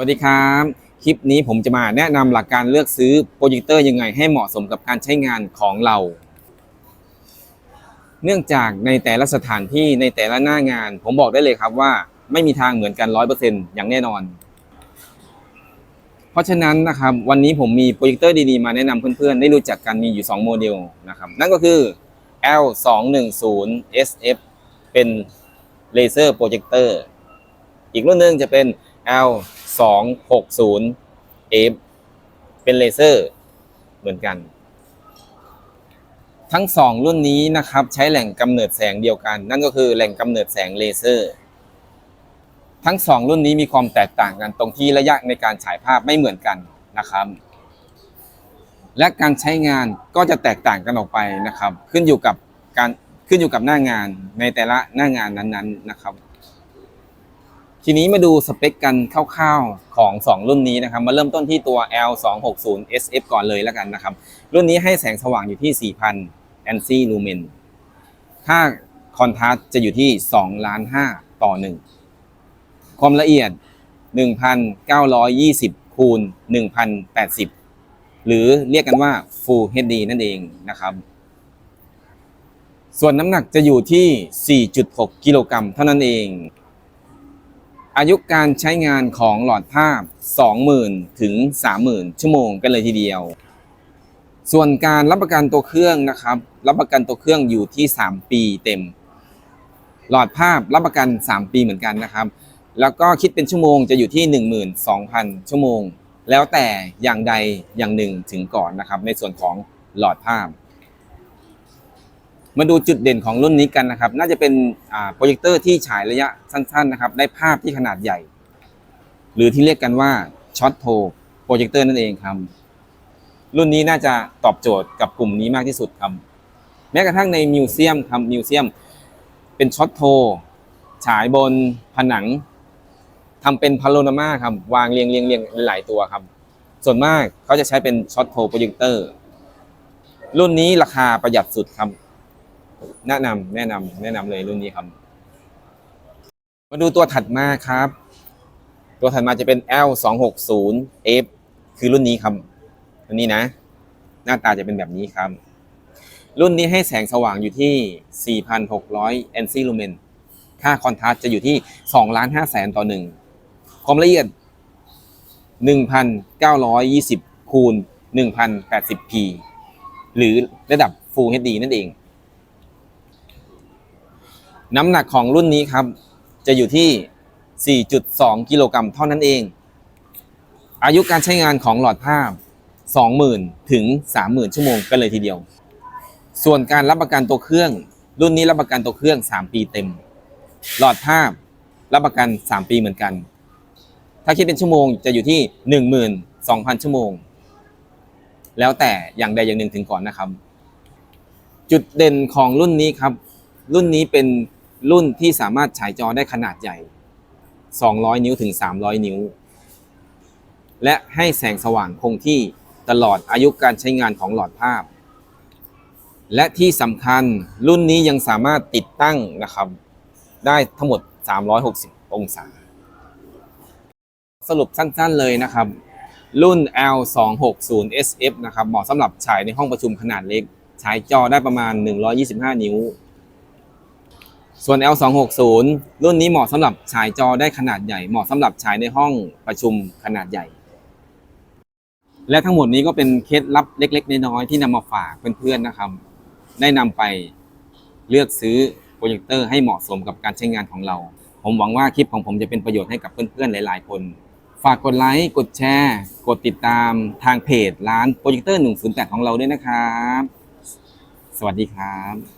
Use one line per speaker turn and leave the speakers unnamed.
วัสดีครับ คลิปนี้ผมจะมาแนะนำหลักการเลือกซื้อโปรเจคเตอร์ยังไงให้เหมาะสมกับการใช้งานของเรา เนื่องจากในแต่ละสถานที่ในแต่ละหน้างาน ผมบอกได้เลยครับว่าไม่มีทางเหมือนกันร้อยเปอร์เซ็นอย่างแน่นอน เพราะฉะนั้นนะครับวันนี้ผมมีโปรเจคเตอร์ดีๆ มาแนะนำเพื่อนๆ ได้รู้จักกันมีอยู่ 2 โมเดลนะครับนั่นก็คือ L 2 1 0 SF เป็นเลเซอร์โปรเจคเตอร์อีกรุ่นหนึ่งจะเป็น L 2 6 0 F เป็นเลเซอร์เหมือนกัน ทั้งสองรุ่นนี้นะครับ ใช้แหล่งกำเนิดแสงเดียวกัน นั่นก็คือแหล่งกำเนิดแสงเลเซอร์ ทั้งสองรุ่นนี้มีความแตกต่างกันตรงที่ระยะในการฉายภาพไม่เหมือนกันนะครับ และการใช้งานก็จะแตกต่างกันออกไปนะครับ ขึ้นอยู่กับการขึ้นอยู่กับหน้างานในแต่ละหน้างานนั้นๆนะครับ ทีนี้มาดูสเปคกันคร่าวๆของ 2 รุ่นนี้นะครับ มาเริ่มต้นที่ตัว L 2 6 0 SF ก่อนเลยแล้วกันนะครับ รุ่นนี้ให้แสงสว่างอยู่ที่ 4,000 ANSI lumen ค่าคอนทราสต์จะอยู่ที่2ล้าน5ต่อ 1 ความละเอียด 1,920 คูณ 1,080 หรือเรียกกันว่า Full HD นั่นเองนะครับ ส่วนน้ำหนักจะอยู่ที่ 4.6 กิโลกรัมเท่านั้นเอง อายุการใช้งานของหลอดภาพ 20,000 ถึง 30,000 ชั่วโมงกันเลยทีเดียว ส่วนการรับประกันตัวเครื่องนะครับ รับประกันตัวเครื่องอยู่ที่ 3 ปีเต็ม หลอดภาพรับประกัน 3 ปีเหมือนกันนะครับ แล้วก็คิดเป็นชั่วโมงจะอยู่ที่ 12,000 ชั่วโมง แล้วแต่อย่างใดอย่างหนึ่งถึงก่อนนะครับ ในส่วนของหลอดภาพ มาดูจุดเด่นของรุ่นนี้กันนะครับ น่าจะเป็นโปรเจคเตอร์ที่ฉายระยะสั้นๆนะครับ ได้ภาพที่ขนาดใหญ่ หรือที่เรียกกันว่าช็อตโทโปรเจคเตอร์นั่นเองครับ รุ่นนี้น่าจะตอบโจทย์กับกลุ่มนี้มากที่สุดครับ แม้กระทั่งในมิวเซียมครับมิวเซียม เป็นช็อตโทฉายบนผนังทำเป็นพาโ o นามาครับ วางเรียงเรียงเรียงหลายตัวครับ ส่วนมากเขาจะใช้เป็นช็อตโทโปรเจคเตอร์รุ่นนี้ราคาประหยัดสุดครับ แนะนำแนะนำแนะนำเลยรุ่นนี้ครับ มาดูตัวถัดมาครับ ตัวถัดมาจะเป็น L 2 6 0 F คือรุ่นนี้ครับรุ่นนี้นะ หน้าตาจะเป็นแบบนี้ครับ รุ่นนี้ให้แสงสว่างอยู่ที่ 4,600 ANSI lumen ค่าคอนทราสต์จะอยู่ที่2ล้าน5แสนต่อหนึ่งความละเอียด 1,920 คูณ 1,080p หรือระดับ Full HD นั่นเอง น้ำหนักของรุ่นนี้ครับ จะอยู่ที่ 4.2 กิโลกรัมเท่านั้นเอง อายุการใช้งานของหลอดภาพ 20,000 ถึง 30,000 ชั่วโมงกันเลยทีเดียว ส่วนการรับประกันตัวเครื่อง รุ่นนี้รับประกันตัวเครื่อง 3 ปีเต็ม หลอดภาพรับประกัน 3 ปีเหมือนกัน ถ้าคิดเป็นชั่วโมงจะอยู่ที่ 12,000 ชั่วโมง แล้วแต่อย่างใดอย่างหนึ่งถึงก่อนนะครับ จุดเด่นของรุ่นนี้ครับ รุ่นนี้เป็น รุ่นที่สามารถฉายจอได้ขนาดใหญ่ 200 นิ้วถึง 300 นิ้ว และให้แสงสว่างคงที่ตลอดอายุการใช้งานของหลอดภาพ และที่สำคัญรุ่นนี้ยังสามารถติดตั้งนะครับ ได้ทั้งหมด 360 องศา สรุปสั้นๆเลยนะครับ รุ่น L260 SF นะครับเหมาะสำหรับฉายในห้องประชุมขนาดเล็ก ฉายจอได้ประมาณ 125 นิ้ว ส่วน L260 รุ่นนี้เหมาะสำหรับฉายจอได้ขนาดใหญ่ เหมาะสำหรับฉายในห้องประชุมขนาดใหญ่ และทั้งหมดนี้ก็เป็นเคล็ดลับเล็ก ๆ น้อยๆที่นำมาฝากเพื่อนๆนะครับ ได้นำไปเลือกซื้อโปรเจคเตอร์ให้เหมาะสมกับการใช้งานของเรา ผมหวังว่าคลิปของผมจะเป็นประโยชน์ให้กับเพื่อนๆหลาย ๆ คน ฝากกดไลค์ กดแชร์ กดติดตามทางเพจร้านโปรเจคเตอร์108ของเราด้วยนะครับ สวัสดีครับ